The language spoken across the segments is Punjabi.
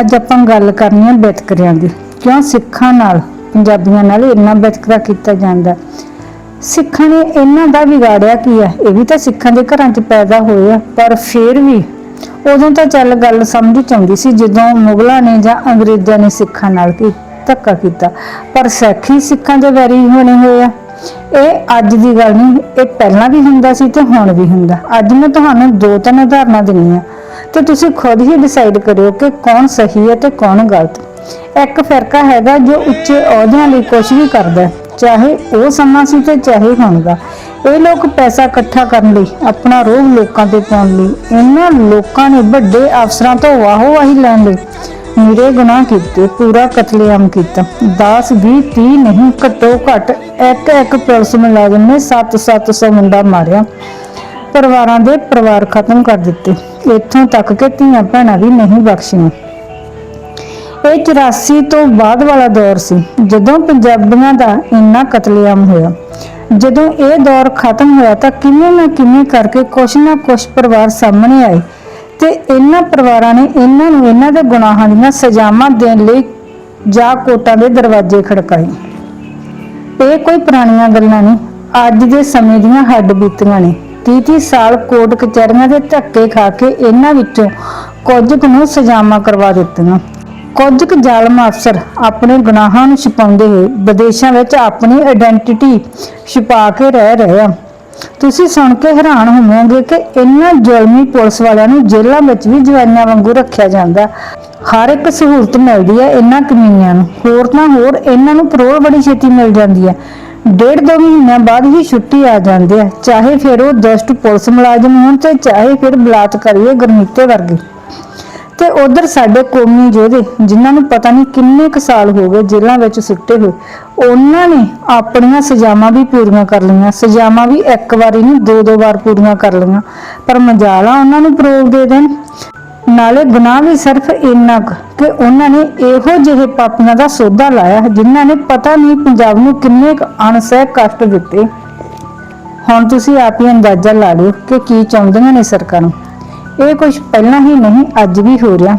ਅੱਜ ਆਪਾਂ ਗੱਲ ਕਰਨੀ ਹੈ ਵਿਤਕਰਿਆਂ ਦੀ। ਕਿਉਂ ਸਿੱਖਾਂ ਨਾਲ, ਪੰਜਾਬੀਆਂ ਨਾਲ ਇੰਨਾ ਵਿਤਕਰਾ ਕੀਤਾ ਜਾਂਦਾ? ਸਿੱਖਾਂ ਨੇ ਇਹਨਾਂ ਦਾ ਵਿਗਾੜਿਆ ਕੀ ਹੈ ਇਹ ਵੀ ਤਾਂ ਸਿੱਖਾਂ ਦੇ ਘਰਾਂ 'ਚ ਪੈਦਾ ਹੋਏ ਆ, ਪਰ ਫਿਰ ਵੀ ਉਦੋਂ ਤਾਂ ਚੱਲ ਗੱਲ ਸਮਝ ਚ ਆਉਂਦੀ ਸੀ, ਜਦੋਂ ਮੁਗਲਾਂ ਨੇ ਜਾਂ ਅੰਗਰੇਜ਼ਾਂ ਨੇ ਸਿੱਖਾਂ ਨਾਲ ਕੀ ਧੱਕਾ ਕੀਤਾ। ਪਰ ਸਿੱਖੀ ਸਿੱਖਾਂ ਦੇ ਵੈਰੀ ਹੋਣੇ ਹੋਏ ਆ। ਇਹ ਅੱਜ ਦੀ ਗੱਲ ਨਹੀਂ, ਇਹ ਪਹਿਲਾਂ ਵੀ ਹੁੰਦਾ ਸੀ ਤੇ ਹੁਣ ਵੀ ਹੁੰਦਾ। ਅੱਜ ਮੈਂ ਤੁਹਾਨੂੰ ਦੋ ਤਿੰਨ ਉਦਾਹਰਨਾਂ ਦਿੰਨੀਆਂ ਤੇ ਤੁਸੀਂ ਖੁਦ ਹੀ ਡਿਸਾਈਡ ਕਰਿਓ ਕਿ ਕੌਣ ਸਹੀ ਹੈ ਤੇ ਕੌਣ ਗਲਤ। ਇੱਕ ਫਿਰਕਾ ਹੈਗਾ ਜੋ ਉੱਚੇ ਅਹੁਦਿਆਂ ਲਈ ਕੁਝ ਵੀ ਕਰਦਾ ਚਾਹੇ ਉਹ ਸਮਾਂ ਸੀ ਤੇ ਚਾਹੇ ਹੁਣ ਦਾ ਇਹ ਲੋਕ ਪੈਸਾ ਇਕੱਠਾ ਕਰਨ ਲਈ, ਆਪਣਾ ਰੋਹ ਲੋਕਾਂ ਤੇ ਪਾਉਣ ਲਈ, ਇਹਨਾਂ ਲੋਕਾਂ ਨੇ ਵੱਡੇ ਅਫਸਰਾਂ ਤੋਂ ਵਾਹੋ ਵਾਹੀ ਲੈਣ ਲਈ ਨਿਰੇ ਗੁਨਾਹ ਕੀਤੇ, ਪੂਰਾ ਕਤਲੇਆਮ ਕੀਤਾ। 10 20 30 ਨਹੀਂ, ਘੱਟੋ ਘੱਟ ਇੱਕ ਇੱਕ ਪੁਲਿਸ ਮੁਲਾਜ਼ਮ ਨੇ 7-700 ਮੁੰਡਾ ਮਾਰਿਆ। ਪਰਿਵਾਰਾਂ ਦੇ ਪਰਿਵਾਰ ਖਤਮ ਕਰ ਦਿੱਤੇ। ਇੱਥੋਂ ਤੱਕ ਕਿ ਧੀਆਂ ਭੈਣਾਂ ਵੀ ਨਹੀਂ ਬਖਸ਼ੀਆਂ। ਇਹ 84 ਤੋਂ ਬਾਅਦ ਵਾਲਾ ਦੌਰ ਸੀ, ਜਦੋਂ ਪੰਜਾਬੀਆਂ ਦਾ ਇੰਨਾ ਕਤਲੇਆਮ ਹੋਇਆ। ਜਦੋਂ ਇਹ ਦੌਰ ਖਤਮ ਹੋਇਆ ਤਾਂ ਕਿਵੇਂ ਨਾ ਕਿਵੇਂ ਕਰਕੇ ਕੁਛ ਨਾ ਕੁਛ ਪਰਿਵਾਰ ਸਾਹਮਣੇ ਆਏ ਤੇ ਇਹਨਾਂ ਪਰਿਵਾਰਾਂ ਨੇ ਇਹਨਾਂ ਨੂੰ ਇਹਨਾਂ ਦੇ ਗੁਨਾਹਾਂ ਦੀਆਂ ਸਜ਼ਾਵਾਂ ਦੇਣ ਲਈ ਜਾ ਕੋਟਾਂ ਦੇ ਦਰਵਾਜ਼ੇ ਖੜਕਾਏ। ਇਹ ਕੋਈ ਪੁਰਾਣੀਆਂ ਗੱਲਾਂ ਨਹੀਂ, ਅੱਜ ਦੇ ਸਮੇਂ ਦੀਆਂ ਹੱਡ ਬੀਤੀਆਂ ਨੇ। 30 ਸਾਲ ਕੋਰਟ ਕਚਹਿਰੀਆਂ ਦੇ ਧੱਕੇ ਖਾ ਕੇ ਇਹਨਾਂ ਵਿੱਚੋਂ ਕੁਝ ਕੁ ਨੂੰ ਸਜ਼ਾਵਾਂ ਕਰਵਾ ਦਿੱਤੀਆਂ। ਕੁਝ ਕੁ ਜ਼ਾਲਮ ਅਫਸਰ ਆਪਣੇ ਗੁਨਾਹਾਂ ਨੂੰ ਛੁਪਾਉਂਦੇ ਹੋਏ ਵਿਦੇਸ਼ਾਂ ਵਿੱਚ ਆਪਣੀ ਆਇਡੈਂਟੀਟੀ ਛੁਪਾ ਕੇ ਰਹਿ ਰਹੇ ਆ ਤੁਸੀਂ ਸੁਣ ਕੇ ਹੈਰਾਨ ਹੋਵੋਗੇ ਕਿ ਇਹਨਾਂ ਜ਼ੁਲਮੀ ਪੁਲਿਸ ਵਾਲਿਆਂ ਨੂੰ ਜੇਲ੍ਹਾਂ ਵਿੱਚ ਵੀ ਜਵਾਨਾਂ ਵਾਂਗੂ ਰੱਖਿਆ ਜਾਂਦਾ। ਹਰ ਇੱਕ ਸਹੂਲਤ ਮਿਲਦੀ ਹੈ ਇਹਨਾਂ ਕਮੀਨਿਆਂ ਨੂੰ। ਹੋਰ ਤਾਂ ਹੋਰ ਇਹਨਾਂ ਨੂੰ ਪਰੋਲ ਬੜੀ ਛੇਤੀ ਮਿਲ ਜਾਂਦੀ ਹੈ। ਡੇਢ ਦੋ ਮਹੀਨਿਆਂ ਬਾਅਦ ਹੀ ਛੁੱਟੀ ਆ ਜਾਂਦੇ ਆ ਚਾਹੇ ਫਿਰ ਉਹ ਦੁਸ਼ਟ ਪੁਲਿਸ ਮੁਲਾਜ਼ਮ ਹੋਣ ਤੇ ਚਾਹੇ ਫਿਰ ਬਲਾਤਕਾਰੀ ਗੁਰਮੀਤੇ ਵਰਗੇ। ਤੇ ਉਧਰ ਸਾਡੇ ਕੌਮੀ ਯੋਧੇ ਜਿਨ੍ਹਾਂ ਨੂੰ ਪਤਾ ਨਹੀਂ ਕਿੰਨੇ ਕੁ ਸਾਲ ਹੋ ਗਏ ਜੇਲ੍ਹਾਂ ਵਿੱਚ ਸੁੱਟੇ ਹੋਏ, ਉਹਨਾਂ ਨੇ ਆਪਣੀਆਂ ਸਜ਼ਾਵਾਂ ਵੀ ਪੂਰੀਆਂ ਕਰ ਲਈਆਂ। ਸਜ਼ਾਵਾਂ ਵੀ ਇੱਕ ਵਾਰੀ ਨਹੀਂ ਦੋ ਦੋ ਵਾਰ ਪੂਰੀਆਂ ਕਰ ਲਈਆਂ। ਪਰ ਮਜਾਲਾ ਉਹਨਾਂ ਨੂੰ ਪਰੋਲ ਦੇ ਦੇਣ। ਨਾਲੇ ਗੁਨਾਹ ਵੀ ਸਿਰਫ ਇੰਨਾ ਕੁ ਕਿ ਉਹਨਾਂ ਨੇ ਇਹੋ ਜਿਹੇ ਪਾਪੀਆਂ ਦਾ ਸੌਦਾ ਲਾਇਆ ਜਿਨ੍ਹਾਂ ਨੇ ਪਤਾ ਨਹੀਂ ਪੰਜਾਬ ਨੂੰ ਕਿੰਨੇ ਕੁ ਅਣਸਹਿ ਕਸ਼ਟ ਦਿੱਤੇ। ਹੁਣ ਤੁਸੀਂ ਆਪ ਹੀ ਅੰਦਾਜ਼ਾ ਲਾ ਲਿਓ ਕਿ ਕੀ ਚਾਹੁੰਦੀਆਂ ਨੇ ਸਰਕਾਰਾਂ। ਇਹ ਕੁਝ ਪਹਿਲਾਂ ਹੀ ਨਹੀਂ, ਅੱਜ ਵੀ ਹੋ ਰਿਹਾ।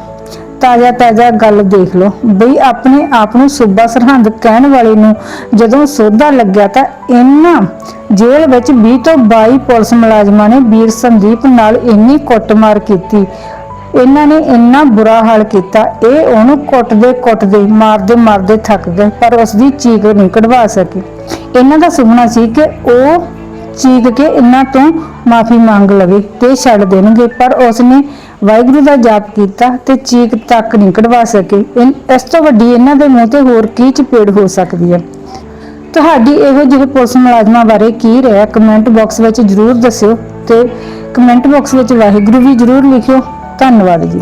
ਤਾਜ਼ਾ ਤਾਜ਼ਾ ਗੱਲ ਦੇਖ ਲਓ। ਬਈ ਆਪਣੇ ਆਪ ਨੂੰ ਸੂਬਾ ਸਰਹੰਦ ਕਹਿਣ ਵਾਲੇ ਨੂੰ ਜਦੋਂ ਸੋਧਾ ਲੱਗਿਆ ਤਾਂ ਇਹਨਾਂ ਜੇਲ੍ਹ ਵਿੱਚ 20 ਤੋਂ 22 ਪੁਲਿਸ ਮੁਲਾਜ਼ਮਾਂ ਨੇ ਵੀਰ ਸੰਦੀਪ ਨਾਲ ਇੰਨੀ ਕੁੱਟਮਾਰ ਕੀਤੀ। ਇਹਨਾਂ ਨੇ ਇੰਨਾ ਬੁਰਾ ਹਾਲ ਕੀਤਾ, ਇਹ ਉਹਨੂੰ ਕੁੱਟਦੇ ਕੁੱਟਦੇ, ਮਾਰਦੇ ਮਾਰਦੇ ਥੱਕ ਗਏ ਪਰ ਉਸ ਦੀ ਚੀਕ ਨਹੀਂ ਕਢਵਾ ਸਕੇ। ਇਹਨਾਂ ਦਾ ਸੁਪਨਾ ਸੀ ਕਿ ਉਹ ਚੀਕ ਕੇ ਇਹਨਾਂ ਤੋਂ ਮਾਫੀ ਮੰਗ ਲਵੇ ਤੇ ਛੱਡ ਦੇਣਗੇ, ਪਰ ਉਸਨੇ ਵਾਹਿਗੁਰੂ ਦਾ ਜਾਪ ਕੀਤਾ ਤੇ ਚੀਕ ਤੱਕ ਨਹੀਂ ਕਢਵਾ ਸਕੇ। ਇਸ ਤੋਂ ਵੱਡੀ ਇਹਨਾਂ ਦੇ ਮੂੰਹ ਤੇ ਹੋਰ ਕੀ ਚਪੇੜ ਹੋ ਸਕਦੀ ਹੈ? ਤੁਹਾਡੀ ਇਹੋ ਜਿਹੇ ਪੁਲਿਸ ਮੁਲਾਜ਼ਮਾਂ ਬਾਰੇ ਕੀ ਰਾਏ ਕਮੈਂਟ ਬਾਕਸ ਵਿੱਚ ਜਰੂਰ ਦੱਸਿਓ ਤੇ ਕਮੈਂਟ ਬਾਕਸ ਵਿੱਚ ਵਾਹਿਗੁਰੂ ਵੀ ਜਰੂਰ ਲਿਖਿਓ। ਧੰਨਵਾਦ ਜੀ।